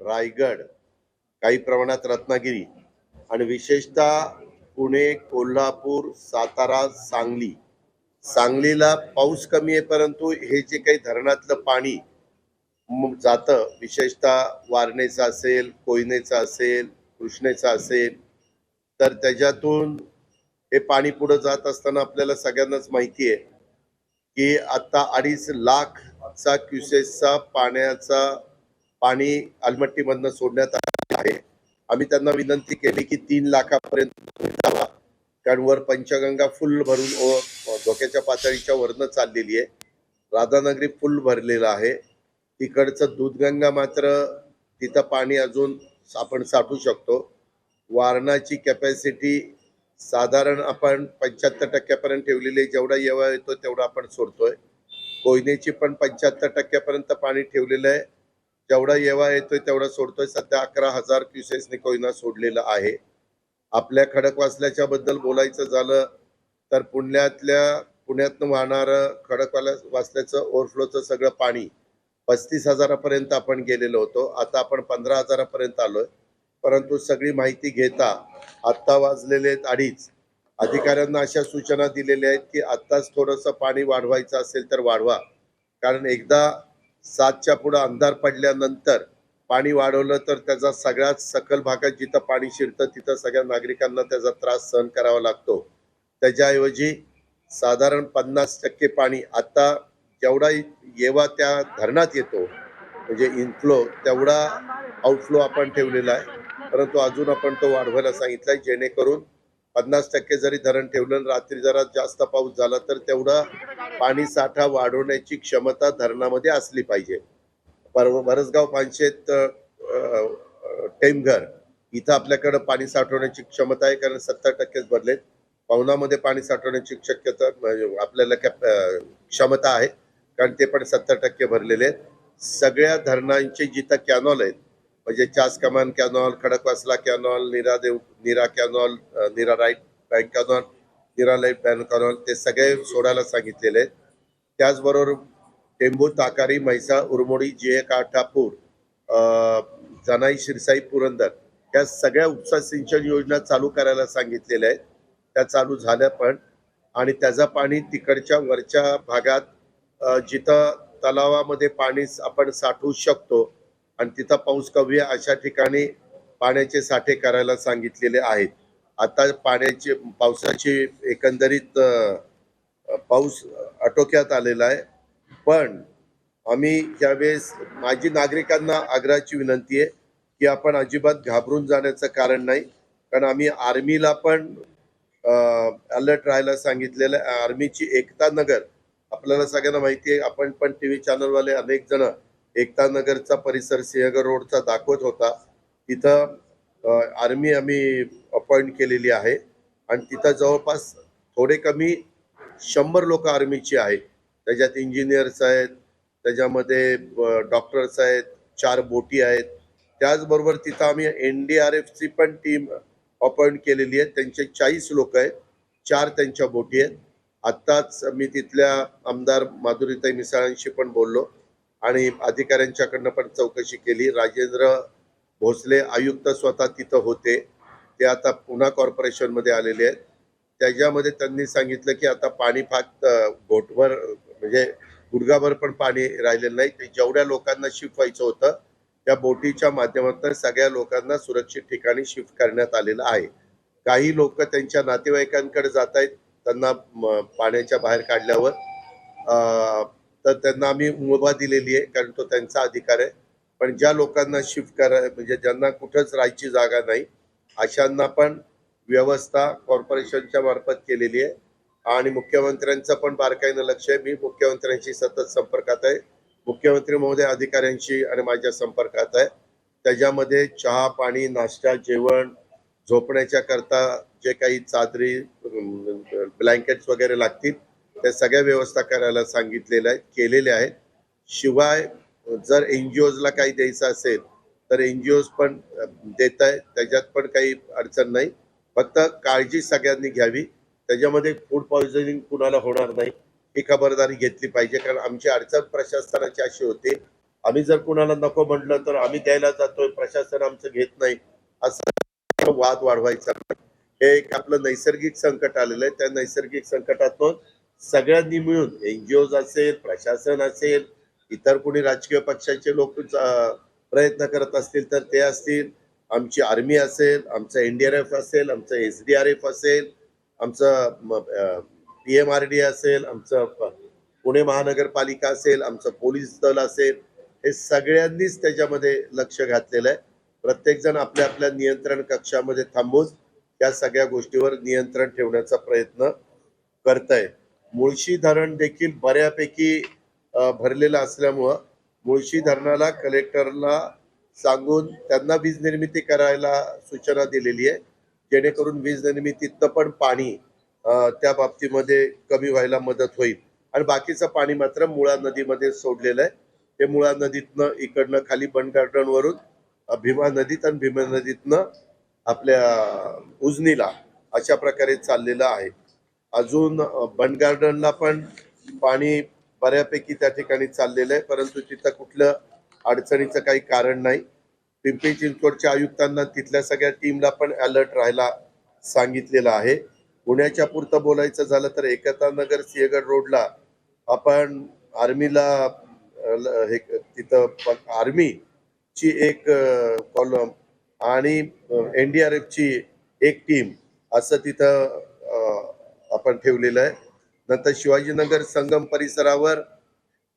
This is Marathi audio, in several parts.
रायगड काही प्रमाणात रत्नागिरी आणि विशेषतः पुणे कोल्हापूर सातारा सांगली. सांगलीला पाऊस कमी आहे परंतु हे जे काही धरणातलं पाणी जातं विशेषतः वारणेचं असेल कोयनेचं असेल कृष्णेचं असेल तर त्याच्यातून हे पाणी पुढं जात असताना आपल्याला सगळ्यांनाच माहिती आहे की आता अडीच लाखचा क्युसेसचा पाण्याचा पाणी अलमट्टीमधनं सोडण्यात आले आहे. आम्ही त्यांना विनंती केली की तीन लाखापर्यंत जावा कारण वर पंचगंगा फुल भरून व धोक्याच्या पातळीच्या वरनं चाललेली आहे. राधानगरी फुल भरलेलं आहे. तिकडचं दूधगंगा मात्र तिथं पाणी अजून आपण साठू शकतो. वारणाची कॅपॅसिटी साधारण आपण पंच्याहत्तर टक्क्यापर्यंत ठेवलेली आहे. जेवढा येवा येतो तेवढा आपण सोडतोय. कोयनेची पण पंच्याहत्तर टक्क्यापर्यंत पाणी ठेवलेलं आहे. जेवढा येवा येतोय तेवढा सोडतोय. सध्या अकरा हजार क्युसेसने कोयना सोडलेला आहे. आपल्या खडकवासल्याच्या बद्दल बोलायचं झालं तर पुण्यातल्या पुण्यातनं वाहणारं खडकवाल्या वासल्याचं ओव्हरफ्लोचं सगळं पाणी पस्तीस हजारापर्यंत आपण गेलेलो होतो. आता आपण पंधरा हजारापर्यंत आलोय. परंतु सगळी माहिती घेता आत्ता वाजलेले आहेत अडीच. अधिकाऱ्यांना अशा सूचना दिलेल्या आहेत की आत्ताच थोडंसं पाणी वाढवायचं असेल तर वाढवा. कारण एकदा सातच्या पुढं अंधार पडल्यानंतर पाणी वाढवलं तर त्याचा सगळ्यात सकल भागात जिथं पाणी शिरतं तिथं सगळ्या नागरिकांना त्याचा त्रास सहन करावा लागतो. त्याच्याऐवजी साधारण पन्नास टक्के पाणी आता जेवढा येवा त्या धरणात येतो म्हणजे इनफ्लो तेवढा आउटफ्लो आपण ठेवलेला आहे. परंतु अजून आपण तो वाढवायला सांगितलाय जेणेकरून पन्नास टक्के जरी धरण ठेवलं आणि रात्री जरा जास्त पाऊस झाला तर तेवढा पाणी साठा वाढवण्याची क्षमता धरणामध्ये असली पाहिजे. पर भरसगाव पानशेत टेमघर इथं आपल्याकडं पाणी साठवण्याची क्षमता आहे कारण सत्तर टक्केच भरलेत. पवनामध्ये पाणी साठवण्याची शक्यता म्हणजे आपल्याला कॅप क्षमता आहे कारण ते पण सत्तर टक्के भरलेले आहेत. सगळ्या धरणांचे जिथं कॅनॉल आहेत म्हणजे चास कमान कॅनॉल खडकवासला कॅनॉल नीरा देव Nira canal Nira Nira right bank canal Nira left bank canal ते सगळे सोडायला सांगितलेले. आहेत त्याचबरोबर टेंबू ताकारी म्हैसाळ उरमोडी जिहे काठापूर जनाई शिरसाई पुरंदर या सगळ्या उपसा सिंचन योजना चालू करायला सांगितलेल्या आहेत. त्या चालू झाल्या पण. आणि त्याचं पाणी तिकडच्या वरच्या भागात जिथं तलावामध्ये पाणी आपण साठवू शकतो आणि तिथं पाऊस कमी आहे अशा ठिकाणी पाण्याचे साठे करायला सांगितलेले आहेत. आता पाण्याची पावसाची एकंदरीत पाऊस आटोक्यात आलेला आहे. पण आम्ही यावेळेस माझी नागरिकांना आग्रहाची विनंती आहे की आपण अजिबात घाबरून जाण्याचं कारण नाही. कारण आम्ही आर्मीला पण अलर्ट राहायला सांगितलेलं आहे. आर्मीची एकता नगर आपल्याला सगळ्यांना माहिती आहे. आपण पण टी व्ही चॅनलवाले अनेक जण एकता नगरचा परिसर सिंहगड रोडचा दाखवत होता. तिथं आर्मी आम्ही अपॉइंट केलेली आहे. आणि तिथं जवळपास थोडे कमी शंभर लोक आर्मीची आहेत. त्याच्यात इंजिनियर्स आहेत त्याच्यामध्ये डॉक्टर्स आहेत चार बोटी आहेत. त्याचबरोबर तिथं आम्ही एन डी आर एफची पण टीम अपॉइंट केलेली आहे. त्यांचे चाळीस लोक आहेत. चार त्यांच्या बोटी आहेत. आत्ताच मी तिथल्या आमदार माधुरीताई मिसाळांशी पण बोललो. आणि अधिकाऱ्यांच्याकडनं पण चौकशी केली. राजेंद्र भोसले आयुक्त स्वतः तिथं होते. ते आता पुन्हा कॉर्पोरेशनमध्ये आलेले आहेत. त्याच्यामध्ये त्यांनी सांगितलं की आता पाणी फक्त घोटभर म्हणजे गुडघाभर पण पाणी राहिलेलं नाही. ते जेवढ्या लोकांना शिफ्ट व्हायचं होतं त्या बोटीच्या माध्यमातून सगळ्या लोकांना सुरक्षित ठिकाणी शिफ्ट करण्यात आलेलं आहे. काही लोक त्यांच्या नातेवाईकांकडे जात आहेत त्यांना पाण्याच्या बाहेर काढल्यावर तर त्यांना आम्ही मुभा दिलेली आहे कारण तो त्यांचा अधिकार आहे. पण ज्या लोकांना शिफ्ट कराय म्हणजे ज्यांना कुठंच राहायची जागा नाही अशांना पण व्यवस्था कॉर्पोरेशनच्या मार्फत केलेली आहे. आणि मुख्यमंत्र्यांचं पण बारकाईनं लक्ष आहे. मी मुख्यमंत्र्यांशी सतत संपर्कात आहे. मुख्यमंत्री महोदय अधिकाऱ्यांशी आणि माझ्या संपर्कात आहे. त्याच्यामध्ये चहा पाणी नाश्ता जेवण झोपण्याच्या करता जे काही चादरी ब्लँकेट्स वगैरे लागतील त्या सगळ्या व्यवस्था करायला सांगितलेल्या आहेत केलेल्या आहेत. शिवाय जर एन जी ओजला काही द्यायचं असेल तर एन जी ओज पण देत आहे त्याच्यात पण काही अडचण नाही. फक्त काळजी सगळ्यांनी घ्यावी. त्याच्यामध्ये फूड पॉयझनिंग कुणाला होणार नाही ही खबरदारी घेतली पाहिजे. कारण आमची अडचण प्रशासनाची अशी होती आम्ही जर कुणाला नको म्हटलं तर आम्ही द्यायला जातोय. प्रशासन आमचं घेत नाही. असं वाद वाढवायचा. हे एक आपलं नैसर्गिक संकट आलेलं आहे. त्या नैसर्गिक संकटातून सगळ्यांनी मिळून एनजीओ असेल प्रशासन असेल इतर कोणी राजकीय पक्षाचे लोक प्रयत्न करत असतील तर ते असतील. आमची आर्मी असेल आमचं एनडीआरएफ असेल आमचं एस डी आर एफ असेल आमचं पी एम आर डी असेल आमचं पुणे महानगरपालिका असेल आमचं पोलीस दल असेल हे सगळ्यांनीच त्याच्यामध्ये लक्ष घातलेलं आहे. प्रत्येकजण आपल्या आपल्या नियंत्रण कक्षामध्ये थांबून या सगळ्या गोष्टीवर नियंत्रण ठेवण्याचा प्रयत्न करत आहे मुळशी धरण देखील बऱ्यापैकी भरलेलं असल्यामुळं मुळशी धरणाला कलेक्टरला सांगून त्यांना वीज निर्मिती करायला सूचना दिलेली आहे. जेणेकरून वीज निर्मितीतनं पण पाणी त्या बाबतीमध्ये कमी व्हायला मदत होईल. आणि बाकीचं पाणी मात्र मुळा नदीमध्ये सोडलेलं आहे. ते मुळा नदीतनं इकडनं खाली बनगार्डनवरून भीमा नदीत आणि भीमा नदीतनं आपल्या उजनीला अशा प्रकारे चाललेलं आहे. अजून बंड गार्डनला पण पाणी बऱ्यापैकी त्या ठिकाणी चाललेलं आहे परंतु तिथं कुठलं अडचणीचं काही कारण नाही. पिंपरी चिंचवडच्या आयुक्तांना तिथल्या सगळ्या टीमला पण अलर्ट राहायला सांगितलेलं आहे. पुण्याच्या पुरतं बोलायचं झालं तर एकता नगर सिंहगड रोडला आपण आर्मीला ल- हे तिथं आर्मीची एक कॉलम आणि एन डी आर एफची एक टीम असं तिथं आपण ठेवलेलं आहे. नंतर शिवाजीनगर संगम परिसरावर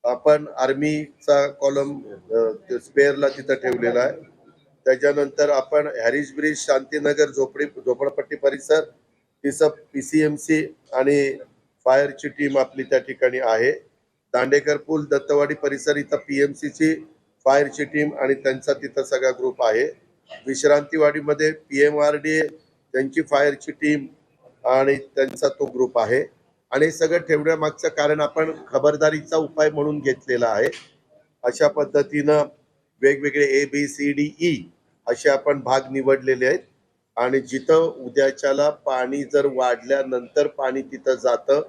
आपण आर्मीचा कॉलम स्पेअरला तिथं ठेवलेला आहे. त्याच्यानंतर आपण हॅरिस ब्रिज शांतीनगर झोपडी झोपडपट्टी परिसर तिचं पी सी एम सी आणि फायरची टीम आपली त्या ठिकाणी आहे. दांडेकर पूल दत्तवाडी परिसर इथं पी एम सीची फायरची टीम आणि त्यांचा तिथं सगळा ग्रुप आहे. विश्रांतीवाडीमध्ये पी एम आर डी त्यांची फायरची टीम आणि त्यांचा तो ग्रुप आहे. आणि हे सगळं ठेवण्यामागचं कारण आपण खबरदारीचा उपाय म्हणून घेतलेला आहे. अशा पद्धतीनं वेगवेगळे A B C D E असे आपण भाग निवडलेले आहेत. आणि जिथं उद्याच्याला पाणी जर वाढल्यानंतर पाणी तिथं जातं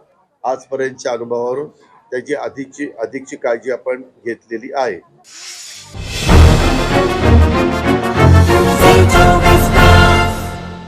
आजपर्यंतच्या अनुभवावरून त्याची अधिकची अधिकची काळजी आपण घेतलेली आहे.